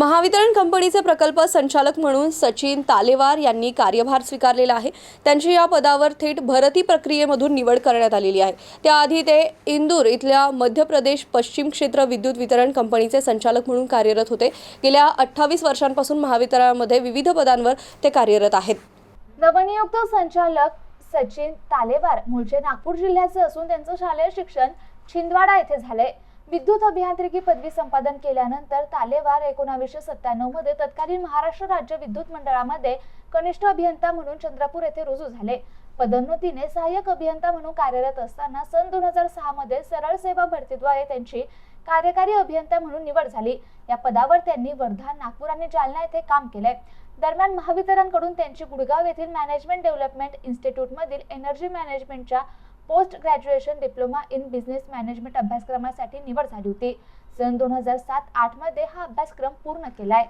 महावितरण कंपनीचे प्रकल्प संचालक म्हणून सचिन तालेवार यांनी कार्यभार स्वीकारलेला आहे. त्यांची या पदावर थेट भरती प्रक्रियेमधून निवड करण्यात आलेली आहे. त्याआधी ते इंदूर इथल्या मध्य प्रदेश पश्चिम क्षेत्र विद्युत वितरण कंपनीचे संचालक म्हणून कार्यरत होते. गेल्या अठ्ठावीस वर्षांपासून महावितरणामध्ये विविध पदांवर ते कार्यरत आहेत. नवनियुक्त संचालक सचिन तालेवार मूळचे नागपूर जिल्ह्याचे असून त्यांचं शालेय शिक्षण छिंदवाडा येथे झालंय. विद्युत अभियांत्रिकी पदवी संपादन केल्यानंतर तालेवार एकोणावीसशे सत्त्याण्णवमध्ये तत्कालीन महाराष्ट्र राज्य विद्युत मंडळामध्ये कनिष्ठ अभियंता म्हणून चंद्रपूर येथे रुजू झाले. पदोन्नतीने सहाय्यक अभियंता म्हणून कार्यरत असताना सन दोन हजार सहा मध्ये सरळ सेवा भरतीद्वारे त्यांची कार्यकारी अभियंता म्हणून निवड झाली. या पदावर त्यांनी वर्धा नागपूर आणि जालना येथे काम केले. दरम्यान महावितरणकडून त्यांची गुडगाव येथील मॅनेजमेंट डेव्हलपमेंट इन्स्टिट्यूटमधील एनर्जी मॅनेजमेंटच्या post graduation diploma in business management अभ्यासक्रमासाठी निवड झाली होती. सन दोन हजार सात आठमध्ये हा अभ्यासक्रम पूर्ण केला आहे